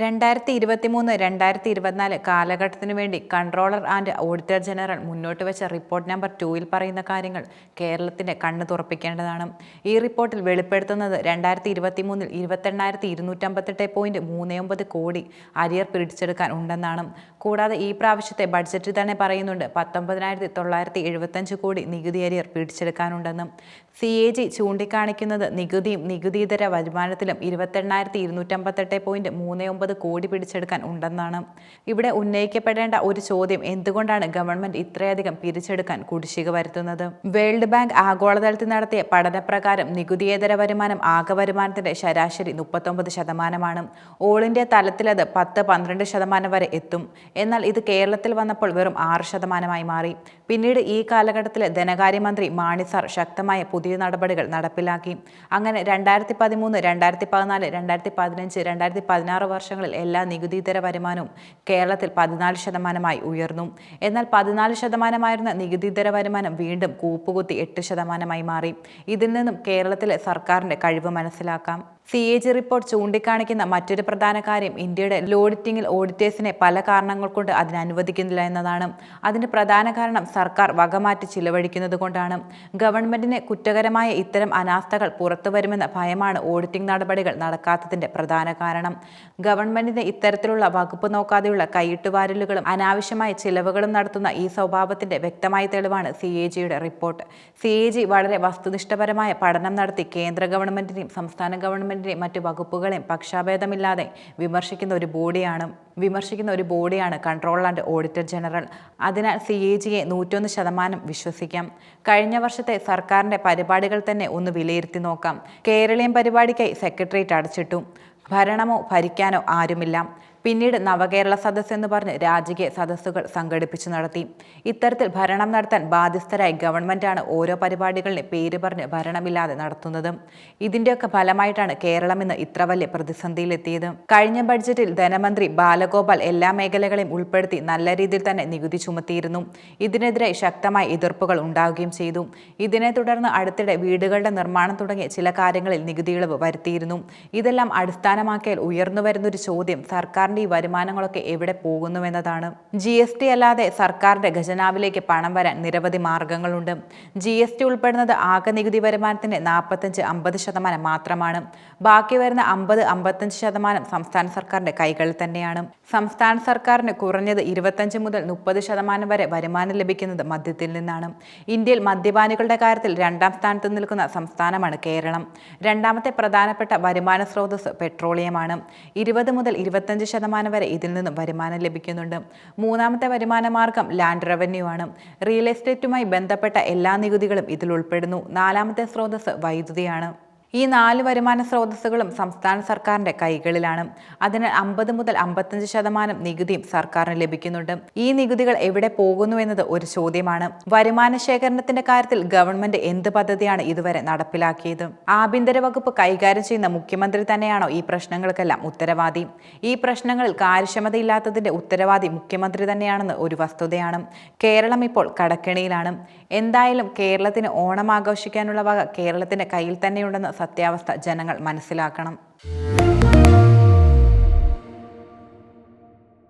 രണ്ടായിരത്തി ഇരുപത്തിമൂന്ന് രണ്ടായിരത്തി ഇരുപത്തിനാല് കാലഘട്ടത്തിനു വേണ്ടി കൺട്രോളർ ആൻഡ് ഓഡിറ്റർ ജനറൽ മുന്നോട്ട് വെച്ച റിപ്പോർട്ട് നമ്പർ ടൂവിൽ പറയുന്ന കാര്യങ്ങൾ കേരളത്തിന്റെ കണ്ണ് തുറപ്പിക്കേണ്ടതാണ്. ഈ റിപ്പോർട്ടിൽ വെളിപ്പെടുത്തുന്നത് രണ്ടായിരത്തി ഇരുപത്തി മൂന്നിൽ ഇരുപത്തെണ്ണായിരത്തി ഇരുന്നൂറ്റമ്പത്തെട്ട് പോയിന്റ് മൂന്ന് ഒമ്പത് കോടി അരിയർ പിടിച്ചെടുക്കാൻ ഉണ്ടെന്നാണ്. കൂടാതെ ഈ പ്രാവശ്യത്തെ ബഡ്ജറ്റിൽ തന്നെ പറയുന്നുണ്ട് പത്തൊമ്പതിനായിരത്തി തൊള്ളായിരത്തി എഴുപത്തഞ്ച് കോടി നികുതി അരിയർ പിടിച്ചെടുക്കാനുണ്ടെന്നും. സി എ ജി ചൂണ്ടിക്കാണിക്കുന്നത് നികുതിയും നികുതിയിതര വരുമാനത്തിലും ഇരുപത്തെണ്ണായിരത്തി ഇരുന്നൂറ്റമ്പത്തെട്ട് പോയിന്റ് മൂന്ന് ഒമ്പത് കോടി പിടിച്ചെടുക്കാൻ ഉണ്ടെന്നാണ്. ഇവിടെ ഉന്നയിക്കപ്പെടേണ്ട ഒരു ചോദ്യം എന്തുകൊണ്ടാണ് ഗവൺമെന്റ് ഇത്രയധികം പിരിച്ചെടുക്കാൻ കുടിശ്ശിക വരുത്തുന്നത്? വേൾഡ് ബാങ്ക് ആഗോളതലത്തിൽ നടത്തിയ പഠനപ്രകാരം നികുതിയേതര വരുമാനം ആകെ വരുമാനത്തിന്റെ ശരാശരി മുപ്പത്തൊമ്പത് ശതമാനമാണ്. ഓൾ ഇന്ത്യ തലത്തിലത് പത്ത് പന്ത്രണ്ട് ശതമാനം വരെ എത്തും. എന്നാൽ ഇത് കേരളത്തിൽ വന്നപ്പോൾ വെറും ആറ് ശതമാനമായി മാറി. പിന്നീട് ഈ കാലഘട്ടത്തിലെ ധനകാര്യമന്ത്രി മാണി സാർ ശക്തമായ പുതിയ നടപടികൾ നടപ്പിലാക്കി. അങ്ങനെ രണ്ടായിരത്തി പതിമൂന്ന് രണ്ടായിരത്തി പതിനാല് രണ്ടായിരത്തി പതിനഞ്ച് രണ്ടായിരത്തി പതിനാറ് വർഷങ്ങളിൽ എല്ലാ നികുതിയിതര വരുമാനവും കേരളത്തിൽ പതിനാല് ശതമാനമായി ഉയർന്നു. എന്നാൽ പതിനാല് ശതമാനമായിരുന്ന നികുതിയിതര വരുമാനം വീണ്ടും കൂപ്പുകുത്തി എട്ട് ശതമാനമായി മാറി. ഇതിൽ നിന്നും കേരളത്തിലെ സർക്കാരിന്റെ കഴിവ് മനസ്സിലാക്കാം. സി എ ജി റിപ്പോർട്ട് ചൂണ്ടിക്കാണിക്കുന്ന മറ്റൊരു പ്രധാന കാര്യം ഇന്ത്യയുടെ ലോഡിറ്റിംഗിൽ ഓഡിറ്റേഴ്സിനെ പല കാരണങ്ങൾ കൊണ്ട് അതിനനുവദിക്കുന്നില്ല എന്നതാണ്. അതിന് പ്രധാന കാരണം സർക്കാർ വകമാറ്റി ചിലവഴിക്കുന്നത് കൊണ്ടാണ്. ഗവൺമെന്റിന് കുറ്റകരമായ ഇത്തരം അനാസ്ഥകൾ പുറത്തു വരുമെന്ന ഭയമാണ് ഓഡിറ്റിംഗ് നടപടികൾ നടക്കാത്തതിന്റെ പ്രധാന കാരണം. ഗവൺമെന്റിന് ഇത്തരത്തിലുള്ള വകുപ്പ് നോക്കാതെയുള്ള കൈയിട്ടുവാരലുകളും അനാവശ്യമായ ചിലവുകളും നടത്തുന്ന ഈ സ്വഭാവത്തിന്റെ വ്യക്തമായ തെളിവാണ് സി എ ജിയുടെ റിപ്പോർട്ട്. സി എ ജി വളരെ വസ്തുനിഷ്ഠപരമായ പഠനം നടത്തി കേന്ദ്ര ഗവൺമെന്റിനെയും സംസ്ഥാന ഗവൺമെന്റ് ഗവൺമെന്റിനെ മറ്റു വകുപ്പുകളെയും പക്ഷാഭേദമില്ലാതെ വിമർശിക്കുന്ന ഒരു ബോഡിയാണ് വിമർശിക്കുന്ന ഒരു ബോഡിയാണ് കൺട്രോൾ ആൻഡ് ഓഡിറ്റർ ജനറൽ. അതിനാൽ സി എ ജിയെ നൂറ്റൊന്ന് ശതമാനം വിശ്വസിക്കാം. കഴിഞ്ഞ വർഷത്തെ സർക്കാരിന്റെ പരിപാടികൾ തന്നെ ഒന്ന് വിലയിരുത്തി നോക്കാം. കേരളീയം പരിപാടിക്കായി സെക്രട്ടേറിയറ്റ് അടച്ചിട്ടു. ഭരണമോ ഭരിക്കാനോ ആരുമില്ല. പിന്നീട് നവകേരള സദസ്സ് എന്ന് പറഞ്ഞ് രാജകീയ സദസ്സുകൾ സംഘടിപ്പിച്ചു നടത്തി. ഇത്തരത്തിൽ ഭരണം നടത്താൻ ബാധ്യസ്ഥരായി ഗവൺമെന്റാണ് ഓരോ പരിപാടികളിലെ പേര് പറഞ്ഞ് ഭരണമില്ലാതെ നടത്തുന്നത്. ഇതിന്റെയൊക്കെ ഫലമായിട്ടാണ് കേരളം ഇന്ന് ഇത്ര വലിയ പ്രതിസന്ധിയിലെത്തിയത്. കഴിഞ്ഞ ബഡ്ജറ്റിൽ ധനമന്ത്രി ബാലഗോപാൽ എല്ലാ മേഖലകളെയും ഉൾപ്പെടുത്തി നല്ല രീതിയിൽ തന്നെ നികുതി ചുമത്തിയിരുന്നു. ഇതിനെതിരെ ശക്തമായ എതിർപ്പുകൾ ഉണ്ടാവുകയും ചെയ്തു. ഇതിനെ തുടർന്ന് അടുത്തിടെ വീടുകളുടെ നിർമ്മാണം തുടങ്ങിയ ചില കാര്യങ്ങളിൽ നികുതി ഇളവ് വരുത്തിയിരുന്നു. ഇതെല്ലാം അടിസ്ഥാനമാക്കിയാൽ ഉയർന്നു വരുന്നൊരു ചോദ്യം സർക്കാരിന്റെ ഈ വരുമാനങ്ങളൊക്കെ എവിടെ പോകുന്നുവെന്നതാണ്. ജി എസ് ടി അല്ലാതെ സർക്കാരിന്റെ ഖജനാവിലേക്ക് പണം വരാൻ നിരവധി മാർഗങ്ങളുണ്ട്. ജി എസ് ടി ഉൾപ്പെടുന്നത് ആകെ നികുതി വരുമാനത്തിന്റെ നാൽപ്പത്തഞ്ച് അമ്പത് ശതമാനം മാത്രമാണ്. ബാക്കി വരുന്ന അമ്പത് അമ്പത്തഞ്ച് ശതമാനം സംസ്ഥാന സർക്കാരിന്റെ കൈകളിൽ തന്നെയാണ്. സംസ്ഥാന സർക്കാരിന് കുറഞ്ഞത് ഇരുപത്തഞ്ച് മുതൽ മുപ്പത് ശതമാനം വരെ വരുമാനം ലഭിക്കുന്നത് മദ്യത്തിൽ നിന്നാണ്. ഇന്ത്യയിൽ മദ്യപാനികളുടെ കാര്യത്തിൽ രണ്ടാം സ്ഥാനത്ത് നിൽക്കുന്ന സംസ്ഥാനമാണ് കേരളം. രണ്ടാമത്തെ പ്രധാനപ്പെട്ട വരുമാന സ്രോതസ് പെട്രോളിയമാണ്. ഇരുപത് മുതൽ ഇരുപത്തഞ്ച് ശതമാനം വരെ ഇതിൽ നിന്നും വരുമാനം ലഭിക്കുന്നുണ്ട്. മൂന്നാമത്തെ വരുമാന മാർഗം ലാൻഡ് റവന്യൂ ആണ്. റിയൽ എസ്റ്റേറ്റുമായി ബന്ധപ്പെട്ട എല്ലാ നികുതികളും ഇതിൽ ഉൾപ്പെടുന്നു. നാലാമത്തെ സ്രോതസ് വൈദ്യുതിയാണ്. ഈ നാല് വരുമാന സ്രോതസ്സുകളും സംസ്ഥാന സർക്കാരിന്റെ കൈകളിലാണ്. അതിനാൽ അമ്പത് മുതൽ അമ്പത്തഞ്ച് ശതമാനം നികുതിയും സർക്കാരിന് ലഭിക്കുന്നുണ്ട്. ഈ നികുതികൾ എവിടെ പോകുന്നു എന്നത് ഒരു ചോദ്യമാണ്. വരുമാന ശേഖരണത്തിന്റെ കാര്യത്തിൽ ഗവൺമെന്റ് എന്ത് പദ്ധതിയാണ് ഇതുവരെ നടപ്പിലാക്കിയത്? ആഭ്യന്തര വകുപ്പ് കൈകാര്യം ചെയ്യുന്ന മുഖ്യമന്ത്രി തന്നെയാണോ ഈ പ്രശ്നങ്ങൾക്കെല്ലാം ഉത്തരവാദി? ഈ പ്രശ്നങ്ങളിൽ കാര്യക്ഷമതയില്ലാത്തതിന്റെ ഉത്തരവാദി മുഖ്യമന്ത്രി തന്നെയാണെന്ന് ഒരു വസ്തുതയാണ്. കേരളം ഇപ്പോൾ കടക്കിണിയിലാണ്. എന്തായാലും കേരളത്തിന് ഓണം ആഘോഷിക്കാനുള്ള വക കേരളത്തിന്റെ കയ്യിൽ തന്നെയുണ്ടെന്ന് സത്യാവസ്ഥ ജനങ്ങൾ മനസ്സിലാക്കണം.